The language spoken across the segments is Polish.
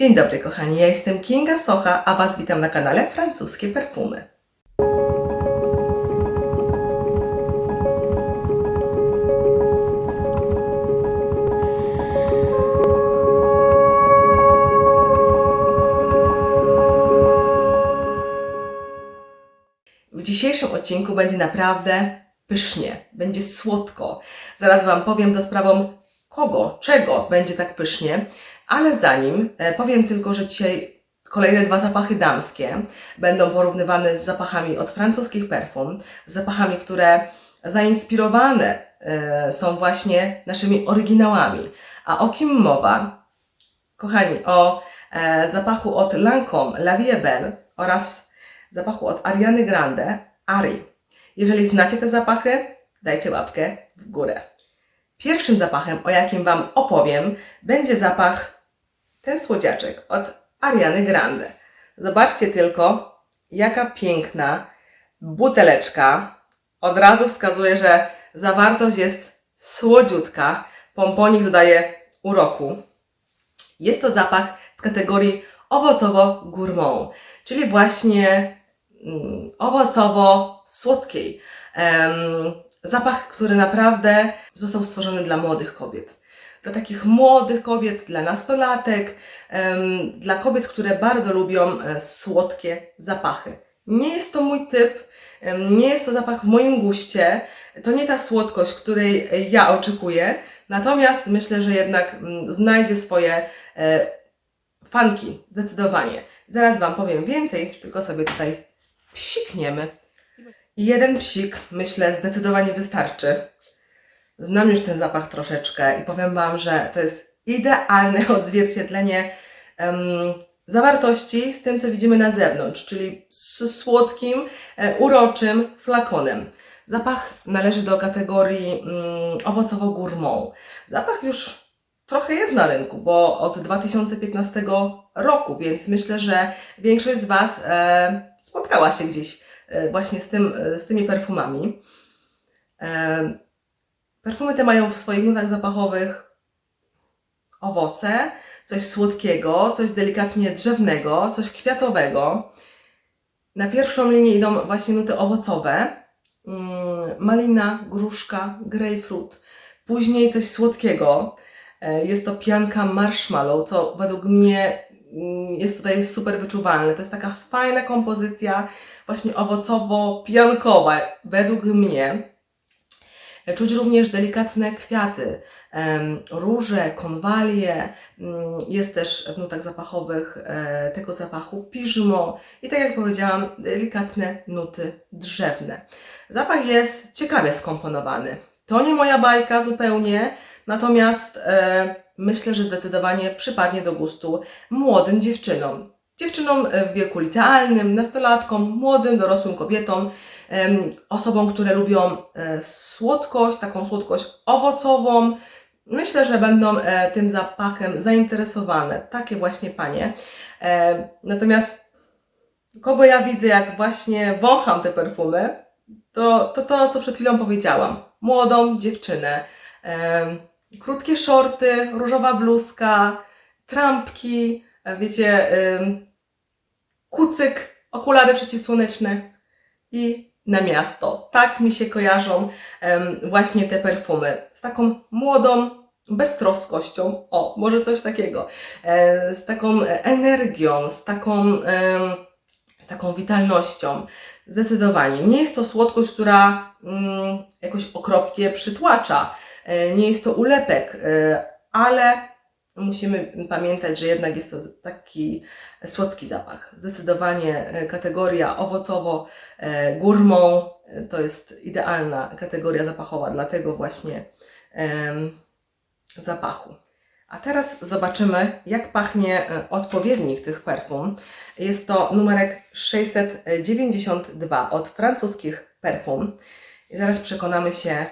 Dzień dobry kochani, ja jestem Kinga Socha, a Was witam na kanale Francuskie Perfumy. W dzisiejszym odcinku będzie naprawdę pysznie, będzie słodko. Zaraz Wam powiem za sprawą kogo, czego będzie tak pysznie, ale zanim e, powiem tylko, że dzisiaj kolejne dwa zapachy damskie będą porównywane z zapachami od francuskich perfum, z zapachami, które zainspirowane e, są właśnie naszymi oryginałami. A o kim mowa? Kochani, o e, zapachu od Lancôme La Vie Belle oraz zapachu od Ariany Grande Ari. Jeżeli znacie te zapachy, dajcie łapkę w górę. Pierwszym zapachem, o jakim Wam opowiem, będzie zapach ten słodziaczek od Ariany Grande. Zobaczcie tylko, jaka piękna buteleczka. Od razu wskazuje, że zawartość jest słodziutka. Pomponik dodaje uroku. Jest to zapach z kategorii owocowo-gourmand, czyli właśnie mm, owocowo-słodkiej. Em, zapach, który naprawdę został stworzony dla młodych kobiet. Dla takich młodych kobiet, dla nastolatek, dla kobiet, które bardzo lubią e, słodkie zapachy. Nie jest to mój typ, nie jest to zapach w moim guście, to nie ta słodkość, której e, ja oczekuję, natomiast myślę, że jednak znajdzie swoje e, fanki, zdecydowanie. Zaraz Wam powiem więcej, tylko sobie tutaj psikniemy. Jeden psik, myślę, zdecydowanie wystarczy. Znam już ten zapach troszeczkę i powiem Wam, że to jest idealne odzwierciedlenie em, zawartości z tym, co widzimy na zewnątrz, czyli z słodkim, e, uroczym flakonem. Zapach należy do kategorii mm, owocowo-gourmand. Zapach już trochę jest na rynku, bo od 2015 roku, więc myślę, że większość z Was e, spotkała się gdzieś właśnie z, tym, e, z tymi perfumami. E, Perfumy te mają w swoich nutach zapachowych owoce, coś słodkiego, coś delikatnie drzewnego, coś kwiatowego. Na pierwszą linię idą właśnie nuty owocowe. Mm, Malina, gruszka, grapefruit. Później coś słodkiego. E, Jest to pianka marshmallow, co według mnie mm, jest tutaj super wyczuwalne. To jest taka fajna kompozycja, właśnie owocowo-piankowa, według mnie. Czuć również delikatne kwiaty, róże, konwalie. mm, Jest też w nutach zapachowych e, tego zapachu piżmo i tak jak powiedziałam, delikatne nuty drzewne. Zapach jest ciekawie skomponowany. To nie moja bajka zupełnie, natomiast e, myślę, że zdecydowanie przypadnie do gustu młodym dziewczynom. Dziewczynom w wieku licealnym, nastolatkom, młodym, dorosłym kobietom, osobom, które lubią e, słodkość, taką słodkość owocową. Myślę, że będą e, tym zapachem zainteresowane. Takie właśnie panie. E, Natomiast kogo ja widzę, jak właśnie wącham te perfumy, to to, to co przed chwilą powiedziałam. Młodą dziewczynę. Krótkie shorty, różowa bluzka, trampki, e, wiecie, kucyk, okulary przeciwsłoneczne i na miasto. Tak mi się kojarzą em, właśnie te perfumy. Z taką młodą beztroskością, o, może coś takiego, e, z taką energią, z taką, em, z taką witalnością. Zdecydowanie. Nie jest to słodkość, która mm, jakoś okropnie przytłacza. E, nie jest to ulepek, e, ale musimy pamiętać, że jednak jest to taki słodki zapach. Zdecydowanie e, kategoria owocowo e, e, to jest idealna kategoria zapachowa dla tego właśnie zapachu. A teraz zobaczymy, jak pachnie odpowiednik tych perfum. Jest to numerek 692 od francuskich perfum. I zaraz przekonamy się,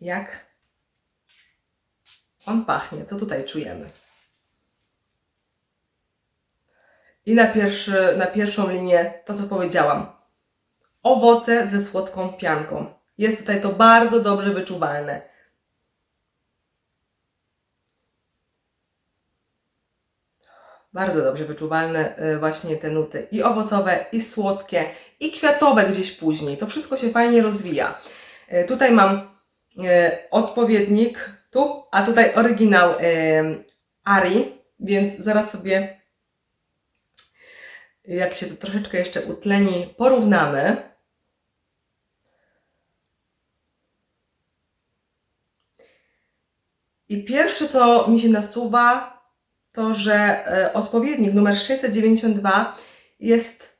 jak on pachnie, co tutaj czujemy. I na, pierwszy, na pierwszą linię to, co powiedziałam. Owoce ze słodką pianką. Jest tutaj to bardzo dobrze wyczuwalne. bardzo dobrze wyczuwalne y, właśnie te nuty i owocowe, i słodkie, i kwiatowe gdzieś później. To wszystko się fajnie rozwija. Y, Tutaj mam y, odpowiednik tu, a tutaj oryginał Ari, więc zaraz sobie jak się to troszeczkę jeszcze utleni, porównamy. I pierwsze, co mi się nasuwa, to że e, odpowiednik numer 692 jest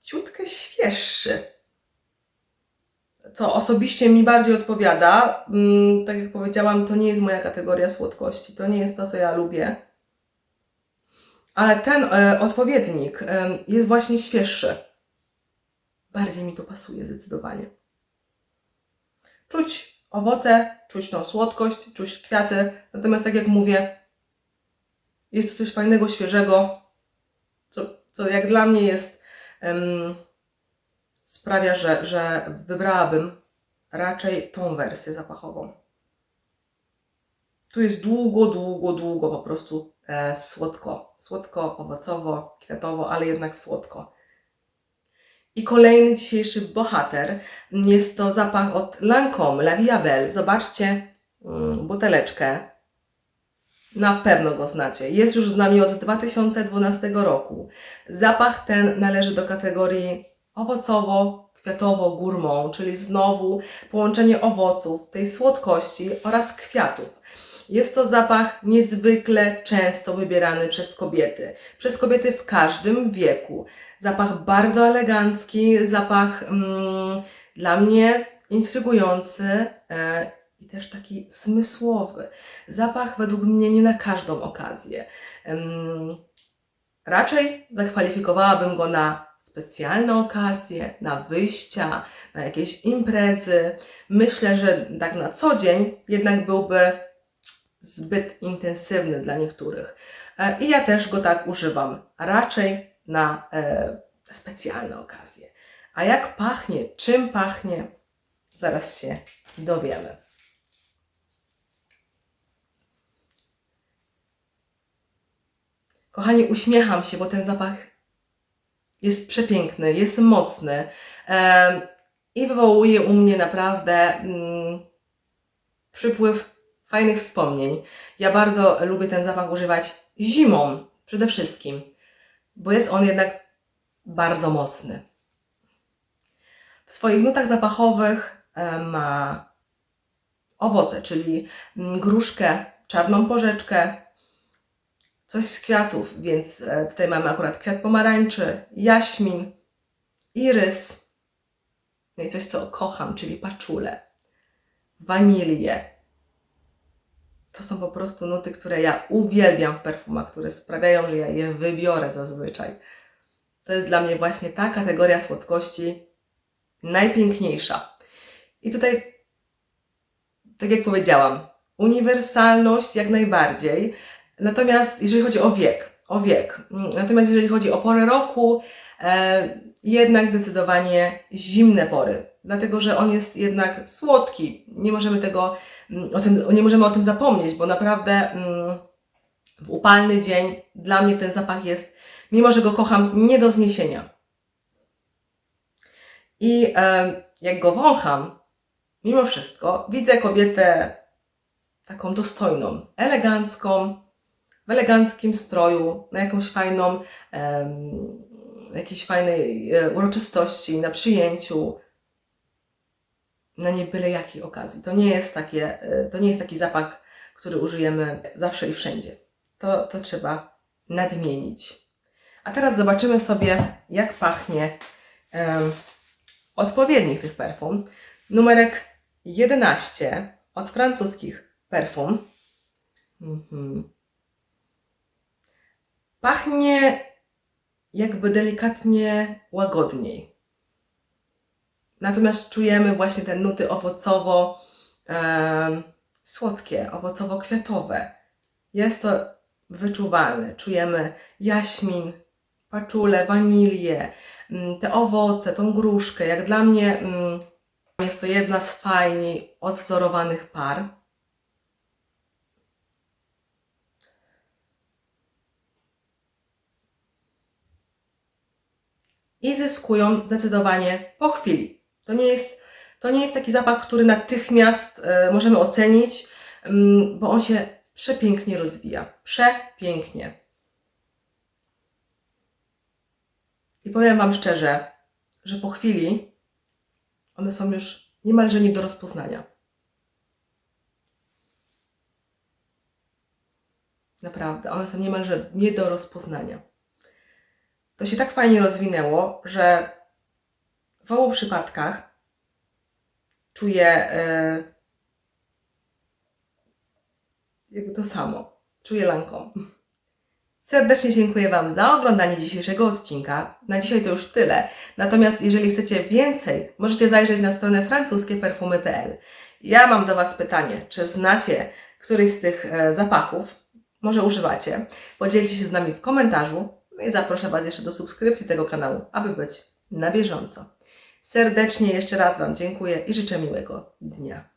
ciutkę świeższy. Co osobiście mi bardziej odpowiada. Mm, Tak jak powiedziałam, to nie jest moja kategoria słodkości. To nie jest to, co ja lubię. Ale ten e, odpowiednik e, jest właśnie świeższy. Bardziej mi to pasuje zdecydowanie. Czuć owoce, czuć tą słodkość, czuć kwiaty. Natomiast tak jak mówię, jest to coś fajnego, świeżego, co, co jak dla mnie jest, em, sprawia, że, że wybrałabym raczej tą wersję zapachową. Tu jest długo, długo, długo po prostu e, słodko. Słodko, owocowo, kwiatowo, ale jednak słodko. I kolejny dzisiejszy bohater jest to zapach od Lancome La Vie Belle. Zobaczcie mm, buteleczkę. Na pewno go znacie. Jest już z nami od 2012 roku. Zapach ten należy do kategorii owocowo-kwiatowo-gourmand, czyli znowu połączenie owoców, tej słodkości oraz kwiatów. Jest to zapach niezwykle często wybierany przez kobiety. Przez kobiety w każdym wieku. Zapach bardzo elegancki, zapach mm, dla mnie intrygujący e, i też taki zmysłowy. Zapach według mnie nie na każdą okazję. Em, raczej zakwalifikowałabym go na specjalne okazje, na wyjścia, na jakieś imprezy. Myślę, że tak na co dzień jednak byłby zbyt intensywny dla niektórych. E, I ja też go tak używam, raczej na e, specjalne okazje. A jak pachnie, czym pachnie, zaraz się dowiemy. Kochani, uśmiecham się, bo ten zapach jest przepiękny, jest mocny i wywołuje u mnie naprawdę mm, przypływ fajnych wspomnień. Ja bardzo lubię ten zapach używać zimą przede wszystkim, bo jest on jednak bardzo mocny. W swoich nutach zapachowych ma owoce, czyli mm, gruszkę, czarną porzeczkę, coś z kwiatów, więc e, tutaj mamy akurat kwiat pomarańczy, jaśmin, irys, no i coś, co kocham, czyli paczule, wanilię. To są po prostu nuty, które ja uwielbiam w perfumach, które sprawiają, że ja je wybiorę zazwyczaj. To jest dla mnie właśnie ta kategoria słodkości najpiękniejsza. I tutaj, tak jak powiedziałam, uniwersalność jak najbardziej. Natomiast jeżeli chodzi o wiek, o wiek. Natomiast jeżeli chodzi o porę roku, e, jednak zdecydowanie zimne pory, dlatego że on jest jednak słodki. Nie możemy tego mm, o tym, nie możemy o tym zapomnieć, bo naprawdę mm, w upalny dzień dla mnie ten zapach jest, mimo że go kocham, nie do zniesienia. I e, jak go wącham, mimo wszystko widzę kobietę taką dostojną, elegancką, w eleganckim stroju, na jakąś fajną, jakiejś fajnej e, uroczystości, na przyjęciu, na nie byle jakiej okazji. To nie jest takie, e, to nie jest taki zapach, który użyjemy zawsze i wszędzie. To, to trzeba nadmienić. A teraz zobaczymy sobie, jak pachnie em, odpowiednik tych perfum. Numerek 11 od francuskich perfum. Mhm. Pachnie jakby delikatnie łagodniej. Natomiast czujemy właśnie te nuty owocowo em, słodkie, owocowo-kwiatowe. Jest to wyczuwalne. Czujemy jaśmin, paczulę, wanilię, mm, te owoce, tą gruszkę. Jak dla mnie mm, jest to jedna z fajniej odwzorowanych par. I zyskują zdecydowanie po chwili. To nie jest, to nie jest taki zapach, który natychmiast e, możemy ocenić, mm, bo on się przepięknie rozwija. Przepięknie. I powiem Wam szczerze, że po chwili one są już niemalże nie do rozpoznania. Naprawdę, one są niemalże nie do rozpoznania. To się tak fajnie rozwinęło, że w obu przypadkach czuję e, jakby to samo. Czuję lanką. Serdecznie dziękuję Wam za oglądanie dzisiejszego odcinka. Na dzisiaj to już tyle. Natomiast jeżeli chcecie więcej, możecie zajrzeć na stronę francuskieperfumy.pl. Ja mam do Was pytanie, czy znacie któryś z tych e, zapachów? Może używacie? Podzielcie się z nami w komentarzu. No i zaproszę Was jeszcze do subskrypcji tego kanału, aby być na bieżąco. Serdecznie jeszcze raz Wam dziękuję i życzę miłego dnia.